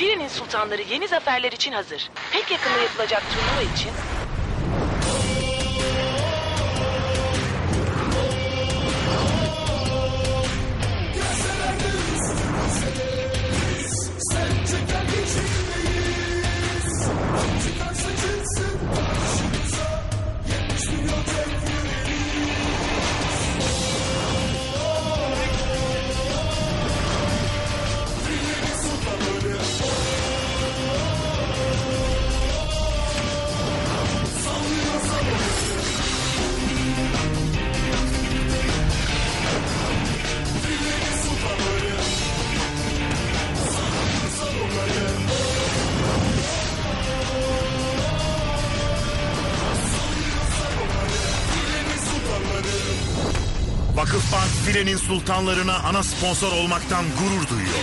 Filenin sultanları yeni zaferler için hazır. Pek yakında yapılacak turnuva için Vakıfbank filenin sultanlarına ana sponsor olmaktan gurur duyuyor.